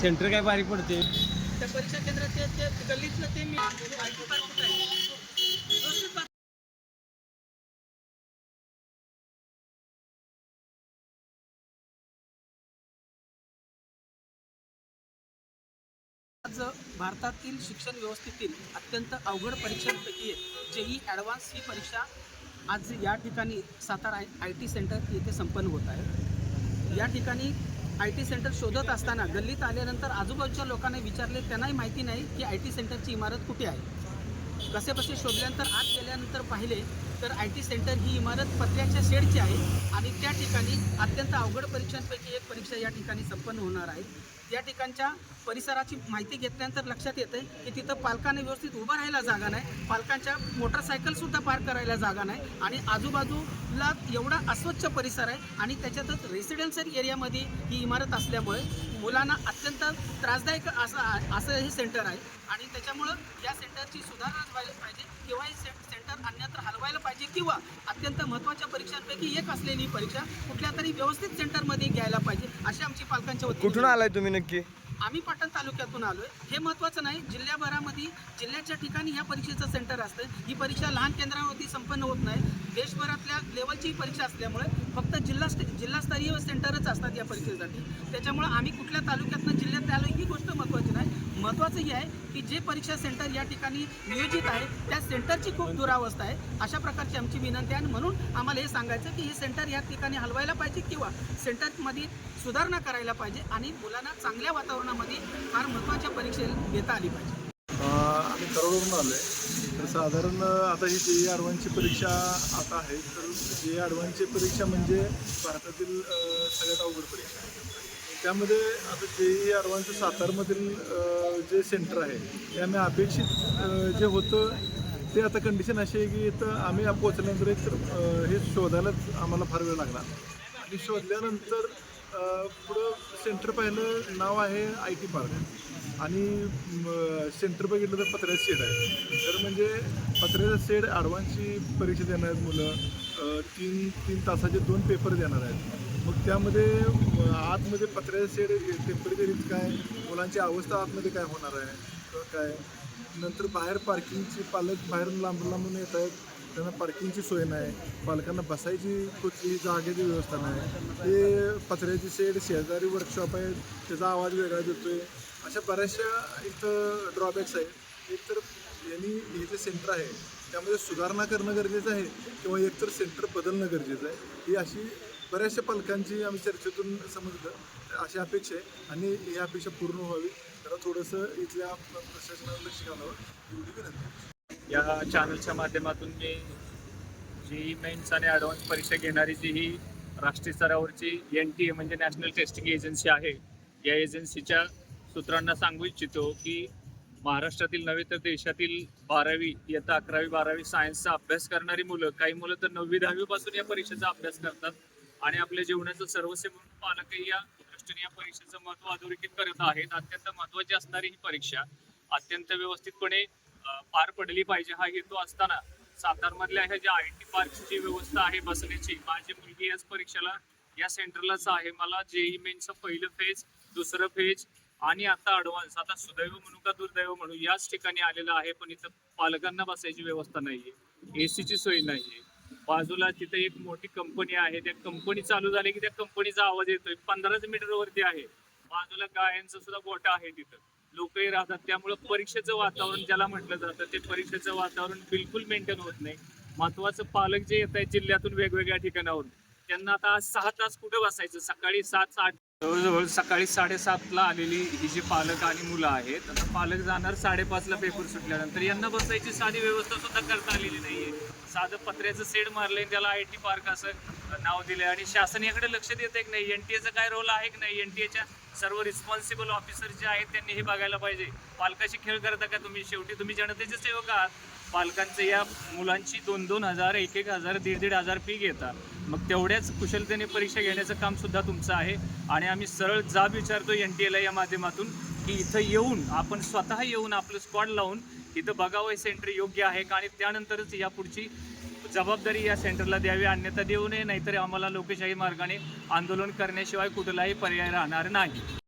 Centre काय बारीक पडते त्या परीक्षा केंद्रात त्या गल्लीतलं ते मी पार्क आहे? आज भारतातील शिक्षण व्यवस्थेतील अत्यंत अवघड परीक्षांपैकी जेई ॲडव्हान्स ही परीक्षा आज या ठिकाणी सातारा आय टी सेंटर येथे संपन्न होत आहे या ठिकाणी आय टी सेंटर शोधत असताना गल्लीत आल्यानंतर आजूबाजूच्या लोकांना विचारले त्यांनाही माहिती नाही की आय टी सेंटरची इमारत कुठे आहे? कसेबसे शोधल्यानंतर आत गेल्यानंतर पाहिले तर आय टी सेंटर ही इमारत पत्र्याच्या शेडची आहे आणि त्या ठिकाणी अत्यंत अवघड परीक्षांपैकी एक परीक्षा या ठिकाणी संपन्न होणार आहे. त्या ठिकाणच्या परिसराची माहिती घेतल्यानंतर लक्षात येतं की तिथं पालकाने व्यवस्थित उभं राहायला जागा नाही. पालकांच्या मोटरसायकलसुद्धा पार्क करायला जागा नाही आणि आजूबाजूला एवढा अस्वच्छ परिसर आहे आणि त्याच्यातच रेसिडेन्शियल एरियामध्ये ही इमारत असल्यामुळे मुलांना अत्यंत त्रासदायक असं असं हे सेंटर आहे. आणि त्याच्यामुळं या सेंटरची सुधारणा व्हायला पाहिजे किंवा हे से- सेंटर अन्यत्र हलवायला पाहिजे किंवा अत्यंत महत्त्वाच्या परीक्षांपैकी एक असलेली ही परीक्षा कुठल्या तरी व्यवस्थित सेंटरमध्ये घ्यायला पाहिजे अशी आमची पालकांच्या वतीने कुठून आलाय तुम्ही नक्की? आम्ही पाटण तालुक्यातून आलोय. हे महत्त्वाचं नाही जिल्ह्याभरामध्ये जिल्ह्याच्या ठिकाणी ह्या परीक्षेचं सेंटर असतं. ही परीक्षा लहान केंद्रावरती संपन्न होत नाही. देशभरातल्या लेवलची परीक्षा असल्यामुळे फक्त जिल्हा जिल्हास्तरीय सेंटरच असतात या परीक्षेसाठी. त्याच्यामुळे आम्ही कुठल्या तालुक्यातनं जिल्ह्यात आलो ही गोष्ट महत्त्वाची नाही. महत्त्वाचं हे आहे की जे परीक्षा सेंटर या ठिकाणी नियोजित आहे त्या सेंटरची खूप दुरावस्था आहे. अशा प्रकारची आमची विनंती आहे आणि म्हणून आम्हाला हे सांगायचं की हे सेंटर या ठिकाणी हलवायला पाहिजे किंवा सेंटरमध्ये सुधारणा करायला पाहिजे आणि मुलांना चांगल्या वातावरणामध्ये फार महत्त्वाच्या परीक्षा घेता आली पाहिजे. करोडवरून आलो आहे तर साधारण आता ही जे ॲडव्हान्सची परीक्षा आता आहे तर जे ॲडव्हान्सची परीक्षा म्हणजे भारतातील सगळ्यात अवघड परीक्षा आहे. त्यामध्ये आता जे ई ॲडव्हान्स सातारमधील जे सेंटर आहे ते आम्ही अपेक्षित जे होतं ते आता कंडिशन अशी आहे की इथं आम्ही पोचल्यानंतर एक तर हे शोधायलाच आम्हाला फार वेळ लागला आणि शोधल्यानंतर पुढं सेंटर पाहिलं नाव आहे आय टी पार्क. आणि सेंटर बघितलं तर पत्र्याचं शेड आहे. तर म्हणजे पत्र्याचं शेड ॲडव्हान्सची परीक्षा देणार आहेत मुलं तीन तीन तासाचे दोन पेपर देणार आहेत. मग त्यामध्ये आतमध्ये पत्र्याचं शेड टेम्परेचर काय? मुलांची अवस्था आतमध्ये काय होणार आहे? किंवा काय? नंतर बाहेर पार्किंगची पालक बाहेरून लांब लांबून येत आहेत. त्यांना पार्किंगची सोय नाही. पालकांना बसायची कुठली जागेची व्यवस्था नाही. ते पत्र्याची शेड शेजारी वर्कशॉप आहे त्याचा आवाज वेगळा देतो आहे अशा बऱ्याचशा इथं ड्रॉबॅक्स आहेत. एकतर यांनी हे जे सेंटर आहे त्यामध्ये सुधारणा करणं गरजेचं आहे किंवा एकतर सेंटर बदलणं गरजेचं आहे. ही अशी बऱ्याचशा पालकांची आम्ही चर्चेतून समजलं. अशी अपेक्षा आहे आणि ही अपेक्षा पूर्ण व्हावी. त्याला थोडंसं इथल्या प्रशासनाला लक्ष घालावं. एवढी विनंती. या चॅनलच्या माध्यमातून मी जी मेन्स आणि ॲडव्हान्स परीक्षा घेणारी जी ही राष्ट्रीय स्तरावरची एन टी ए म्हणजे नॅशनल टेस्टिंग एजन्सी आहे या एजन्सीच्या सूत्रांना सांगू इच्छितो की महाराष्ट्रातील नव्हे तर देशातील बारावी इयत्ता अकरावी बारावी सायन्सचा अभ्यास करणारी मुलं काही मुलं तर नववी दहावीपासून या परीक्षेचा अभ्यास करतात आणि आपल्या जीवनाचं सर्वस्व म्हणून पालकही या दृष्टीने या परीक्षेचं महत्त्व अधोरेखित करत आहेत. अत्यंत महत्वाची असणारी ही परीक्षा अत्यंत व्यवस्थितपणे पार पडली पाहिजे हा हेतू असताना सातारमधल्या ह्या ज्या आय टी पार्कची जी व्यवस्था आहे बसण्याची माझी मुलगी याच परीक्षेला या सेंटरलाच आहे. मला जेई मेनचं पहिलं फेज दुसरं फेज आणि आता ॲडव्हान्स आता सुदैव म्हणू का दुर्दैव म्हणू याच ठिकाणी आलेलं आहे पण इथं पालकांना बसायची व्यवस्था नाहीये. एसीची सोय नाहीये. बाजूला तिथे एक मोठी कंपनी आहे त्या कंपनी चालू झाली की त्या कंपनीचा आवाज येतोय. पंधराच मीटर वरती आहे. बाजूला गायांचं सुद्धा गोठा आहे तिथं. लोकही राहतात. त्यामुळं परीक्षेचं वातावरण ज्याला म्हटलं जातं ते परीक्षेचं वातावरण बिलकुल मेंटेन होत नाही. महत्वाचं पालक जे येत आहेत जिल्ह्यातून वेगवेगळ्या ठिकाणावरून त्यांना आता सहा तास कुठे बसायचं? सकाळी सात आठ जवळजवळ सकाळी साडेसातला आलेली ही जी पालक आणि मुलं आहेत आता पालक जाणार साडेपाचला पेपर सुटल्यानंतर. यांना बसायची साधी व्यवस्था सुद्धा करता आलेली नाहीये. साधं पत्र्याचं सेड मारलंय त्याला आय टी पार्क असं नाव दिलंय आणि शासन याकडे लक्ष देत आहे की नाही. एन टी एचा काय रोल आहे की नाही? एन टी एच्या सर्व रिस्पॉन्सिबल ऑफिसर जे आहेत त्यांनी हे बघायला पाहिजे. पालकाशी खेळ करता का तुम्ही? शेवटी तुम्ही जनतेचे सेवक आहात. पालकांचे या मुलांची दोन दोन हजार एक एक हजार दीड दीड हजार फी घेता. मग तेवढ्याच कुशलतेने परीक्षा घेण्याचं कामसुद्धा तुमचं आहे. आणि आम्ही सरळ जाब विचारतो एन टी एला या माध्यमातून की इथं येऊन आपण स्वतः येऊन आपलं स्क्वॉड लावून इथं बघावं हे सेंटर योग्य आहे का? आणि त्यानंतरच या पुढची जबाबदारी या सेंटरला द्यावी अन्यथा देऊ नये नाहीतर आम्हाला लोकशाही मार्गाने आंदोलन करण्याशिवाय कुठलाही पर्याय राहणार नाही.